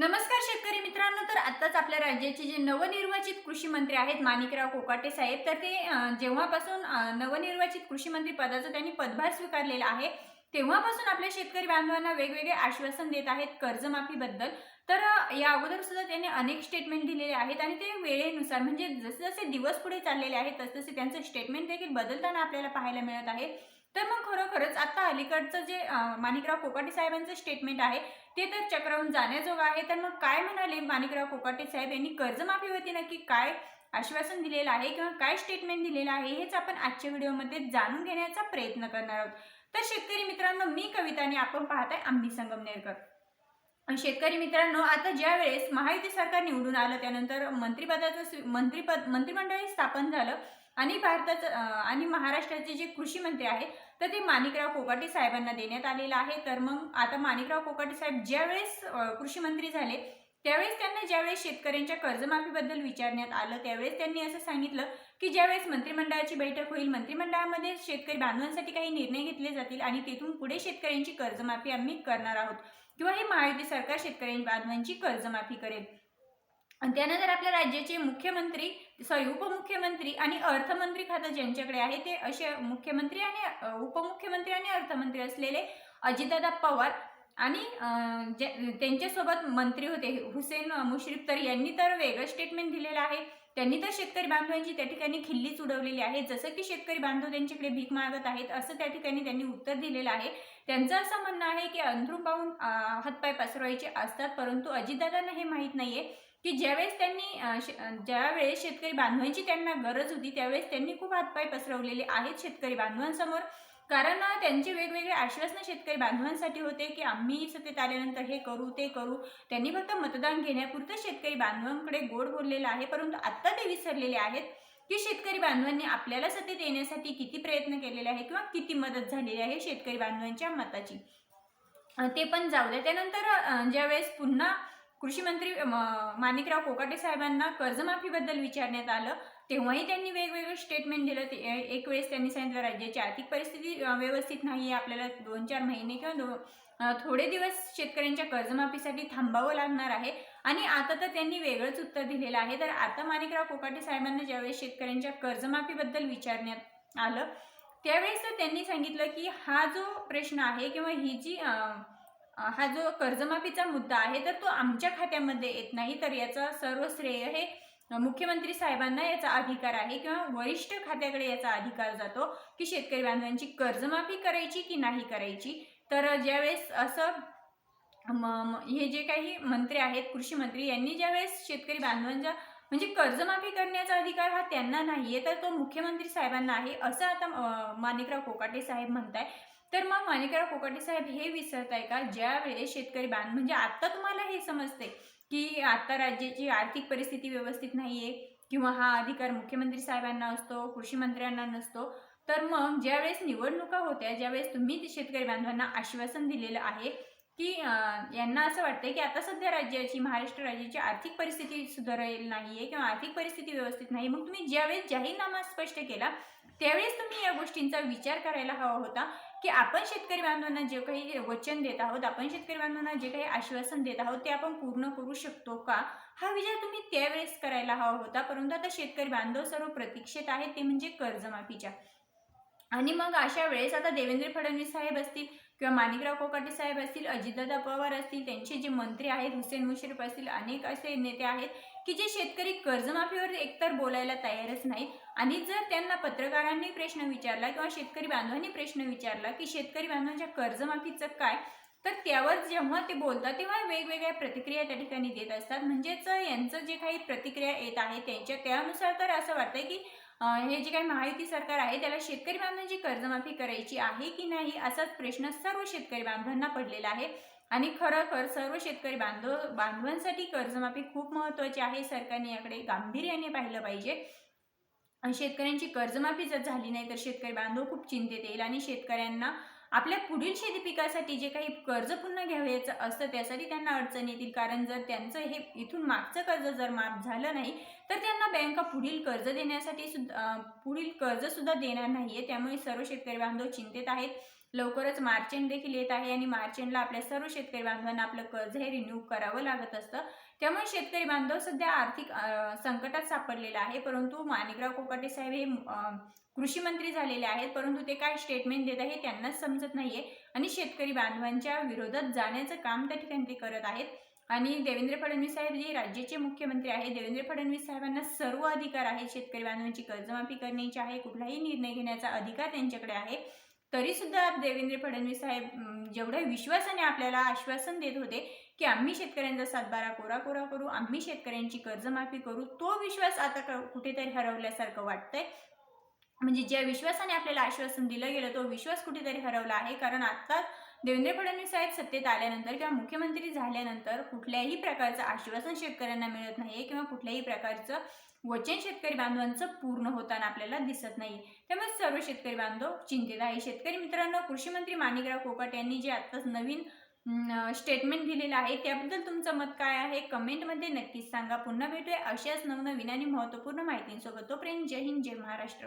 नमस्कार शेतकरी मित्रांनो तर आत्ताच आपल्या राज्याचे जे नवनिर्वाचित कृषी मंत्री आहेत माणिकराव कोकाटे साहेब तर ते जेव्हापासून नवनिर्वाचित कृषी मंत्री पदाचा त्यांनी पदभार स्वीकारलेला आहे तेव्हापासून आपल्या शेतकरी बांधवांना वेगवेगळे आश्वासन देत आहेत कर्जमाफीबद्दल. तर या अगोदर सुद्धा त्यांनी अनेक स्टेटमेंट दिलेले आहेत आणि ते वेळेनुसार म्हणजे जसे जसे दिवस पुढे चाललेले आहेत तसतसे त्यांचं स्टेटमेंट देखील बदलताना आपल्याला पाहायला मिळत आहे. तर मग खरोखरच आता अलीकडचं जे माणिकराव कोकाटे साहेबांचं स्टेटमेंट आहे ते तर चक्रावून जाण्याजोगं आहे. तर मग काय म्हणाले माणिकराव कोकाटे साहेब? यांनी कर्जमाफीवरती नक्की? काय आश्वासन दिलेलं आहे किंवा काय स्टेटमेंट दिलेलं आहे? हेच आपण आजच्या व्हिडिओमध्ये जाणून घेण्याचा प्रयत्न करणार आहोत. तर शेतकरी मित्रांनो मी कविता आणि आपण पाहताय आम्ही संगमनेरकर शेतकरी मित्रांनो आता ज्या वेळेस महायुती सरकार निवडून आलं त्यानंतर मंत्रिपदाचं मंत्रिपद मंत्रिमंडळ स्थापन झालं आणि भारताचं आणि महाराष्ट्राचे जे कृषी मंत्री आहेत तर ते माणिकराव कोकाटे साहेबांना देण्यात आलेलं आहे. तर मग आता माणिकराव कोकाटे साहेब ज्यावेळेस कृषी मंत्री झाले त्यावेळेस त्यांना ज्यावेळेस शेतकऱ्यांच्या कर्जमाफीबद्दल विचारण्यात आलं त्यावेळेस त्यांनी असं सांगितलं की ज्यावेळेस मंत्रिमंडळाची बैठक होईल मंत्रिमंडळामध्ये शेतकरी बांधवांसाठी काही निर्णय घेतले जातील आणि तेथून पुढे शेतकऱ्यांची कर्जमाफी आम्ही करणार आहोत. किंवा हे महायुती सरकार शेतकऱ्यांच्या बांधवांची कर्जमाफी करेल. आणि त्यानंतर आपल्या राज्याचे मुख्यमंत्री सॉरी उपमुख्यमंत्री आणि अर्थमंत्री खातं ज्यांच्याकडे आहे ते असे मुख्यमंत्री आणि उपमुख्यमंत्री आणि अर्थमंत्री असलेले अजितदादा पवार आणि जे त्यांच्यासोबत मंत्री होते हुसेन मुश्रीफ तर यांनी तर वेगळं स्टेटमेंट दिलेलं आहे. त्यांनी तर शेतकरी बांधवांची त्या ठिकाणी खिल्लीच उडवलेली आहे. जसं की शेतकरी बांधव त्यांच्याकडे भीक मागत आहेत असं त्या ठिकाणी त्यांनी उत्तर दिलेलं आहे. त्यांचं असं म्हणणं आहे की अंथरूण पाहून हातपाय पसरवायचे असतात परंतु अजितदादांना हे माहीत नाहीये की ज्यावेळेस त्यांनी शे- ज्यावेळेस शेतकरी बांधवांची त्यांना गरज होती त्यावेळेस त्यांनी खूप हातपाय पसरवलेले आहेत शेतकरी बांधवांसमोर. कारण त्यांचे वेगवेगळे आश्वासनं शेतकरी बांधवांसाठी होते की आम्ही सत्तेत आल्यानंतर हे करू ते करू. त्यांनी फक्त मतदान घेण्यापुरतं शेतकरी बांधवांकडे गोड बोललेलं आहे परंतु आत्ता ते विसरलेले आहेत की शेतकरी बांधवांनी आपल्याला सत्तेत येण्यासाठी किती प्रयत्न केलेले आहे किंवा किती मदत झालेली आहे शेतकरी बांधवांच्या मताची. ते पण जाऊ द्या. त्यानंतर ज्यावेळेस पुन्हा कृषी मंत्री माणिकराव कोकाटे साहेबांना कर्जमाफीबद्दल विचारण्यात आलं. तेव्हाही त्यांनी वेगवेगळं स्टेटमेंट दिलं. ते एक वेळेस त्यांनी सांगितलं राज्याची आर्थिक परिस्थिती व्यवस्थित नाही आहे. आपल्याला दोन चार महिने किंवा दो थोडे दिवस शेतकऱ्यांच्या कर्जमाफीसाठी थांबावं लागणार आहे. आणि आता तर त्यांनी वेगळंच उत्तर दिलेलं आहे. तर आता माणिकराव कोकाटे साहेबांना ज्यावेळेस शेतकऱ्यांच्या कर्जमाफीबद्दल विचारण्यात आलं त्यावेळेस तर त्यांनी सांगितलं की हा जो प्रश्न आहे किंवा ही जी हा जो कर्जमाफीचा मुद्दा आहे तर तो आमच्या खात्यामध्ये येत नाही तर याचा सर्व श्रेय हे मुख्यमंत्री साहेबांना याचा अधिकार आहे किंवा वरिष्ठ खात्याकडे याचा अधिकार जातो की शेतकरी बांधवांची कर्जमाफी करायची की नाही करायची. तर ज्यावेळेस असं म- हे जे काही मंत्री आहेत कृषी मंत्री यांनी ज्यावेळेस शेतकरी बांधवांच्या म्हणजे कर्जमाफी करण्याचा अधिकार हा त्यांना नाहीये तर तो मुख्यमंत्री साहेबांना आहे असं आता माणिकराव कोकाटे साहेब म्हणताय तर मग माणिकराव कोकाटे साहेब हे विसरत आहे का? ज्यावेळेस शेतकरी बांध म्हणजे आत्ता तुम्हाला हे समजते की आता राज्याची आर्थिक परिस्थिती व्यवस्थित नाहीये किंवा हा अधिकार मुख्यमंत्री साहेबांना असतो कृषी मंत्र्यांना नसतो तर मग ज्यावेळेस निवडणुका होत्या ज्यावेळेस तुम्ही शेतकरी बांधवांना आश्वासन दिलेलं आहे की यांना असं वाटतं की आता सध्या राज्याची महाराष्ट्र राज्याची आर्थिक परिस्थिती सुधारेल नाही आहे किंवा आर्थिक परिस्थिती व्यवस्थित नाही मग तुम्ही ज्यावेळेस जाहीरनामा स्पष्ट केला त्यावेळेस तुम्ही या गोष्टींचा विचार करायला हवा होता. की आपण शेतकरी बांधवांना जे काही वचन देत आहोत आपण शेतकरी बांधवांना जे काही आश्वासन देत आहोत ते आपण पूर्ण करू शकतो का? हा विचार तुम्ही त्यावेळेस करायला हवा होता परंतु आता शेतकरी बांधव सर्व प्रतीक्षेत आहेत ते म्हणजे कर्जमाफीच्या. आणि मग अशा वेळेस आता देवेंद्र फडणवीस साहेब असतील किंवा माणिकराव कोकाटे साहेब असतील अजितदादा पवार असतील त्यांचे जे मंत्री आहेत हुसेन मुश्रीफ असतील अनेक असे नेते आहेत की जे शेतकरी कर्जमाफीवर एकतर बोलायला तयारच नाहीत. आणि जर त्यांना पत्रकारांनी प्रश्न विचारला किंवा शेतकरी बांधवांनी प्रश्न विचारला की शेतकरी बांधवांच्या कर्जमाफीचं काय तर त्यावर जेव्हा ते बोलतात तेव्हा वेगवेगळ्या प्रतिक्रिया त्या ठिकाणी देत असतात. म्हणजेच यांचं जे काही प्रतिक्रिया येत आहे त्यांच्या त्यानुसार तर असं वाटतंय की हे जे काही महायुती सरकार आहे त्याला शेतकरी बांधवांची कर्जमाफी करायची आहे की नाही असाच प्रश्न सर्व शेतकरी बांधवांना पडलेला आहे. आणि खरोखर सर्व शेतकरी बांधव बांधवांसाठी कर्जमाफी खूप महत्त्वाची आहे. सरकारने याकडे गांभीर्याने पाहिलं पाहिजे. आणि शेतकऱ्यांची कर्जमाफी जर झाली नाही तर शेतकरी बांधव खूप चिंतेत येईल. आणि शेतकऱ्यांना आपल्या पुढील शेती पिकासाठी जे काही कर्ज पुन्हा घ्यावयाचं असतं त्यासाठी त्यांना अडचण येतील. कारण जर त्यांचं हे इथून मागचं कर्ज जर माफ झालं नाही तर त्यांना बँका पुढील कर्ज देण्यासाठी सुद्धा पुढील कर्ज सुद्धा देणार नाहीये. त्यामुळे सर्व शेतकरी बांधव चिंतेत आहेत. लवकरच मार्चेंट देखील येत आहे आणि मार्चेंटला आपल्या सर्व शेतकरी बांधवांना आपलं कर्ज हे रिन्यू करावं लागत असतं. त्यामुळे शेतकरी बांधव सध्या आर्थिक संकटात सापडलेला आहे. परंतु माणिकराव कोकाटे साहेब हे कृषी मंत्री झालेले आहेत. परंतु ते काय स्टेटमेंट देत आहे त्यांनाच समजत नाहीये. आणि शेतकरी बांधवांच्या विरोधात जाण्याचं काम त्या ठिकाणी ते करत आहेत. आणि देवेंद्र फडणवीस साहेब जे राज्याचे मुख्यमंत्री आहेत देवेंद्र फडणवीस साहेबांना सर्व अधिकार आहेत. शेतकरी बांधवांची कर्जमाफी करण्याची आहे. कुठलाही निर्णय घेण्याचा अधिकार त्यांच्याकडे आहे. तरी सुद्धा देवेंद्र फडणवीस साहेब जेवढ्या विश्वासाने आपल्याला आश्वासन देत होते की आम्ही शेतकऱ्यांचा सातबारा कोरा कोरा करू आम्ही शेतकऱ्यांची कर्जमाफी करू तो विश्वास आता कुठेतरी हरवल्यासारखं वाटतंय. म्हणजे ज्या विश्वासाने आपल्याला आश्वासन दिलं गेलं तो विश्वास कुठेतरी हरवला आहे. कारण आता देवेंद्र फडणवीस साहेब सत्तेत आल्यानंतर किंवा मुख्यमंत्री झाल्यानंतर कुठल्याही प्रकारचं आश्वासन शेतकऱ्यांना मिळत नाही किंवा कुठल्याही प्रकारचं वचन शेतकरी बांधवांचं पूर्ण होताना आपल्याला दिसत नाही त्यामुळे सर्व शेतकरी बांधव चिंतित आहे. शेतकरी मित्रांनो कृषी मंत्री माणिकराव कोकाट यांनी जे आत्ताच नवीन स्टेटमेंट दिलेलं आहे त्याबद्दल तुमचं मत काय आहे? कमेंटमध्ये नक्कीच सांगा. पुन्हा भेटूया अशाच नवनवीन आणि महत्त्वपूर्ण माहितींसोबत. तोपर्यंत जय हिंद जय महाराष्ट्र.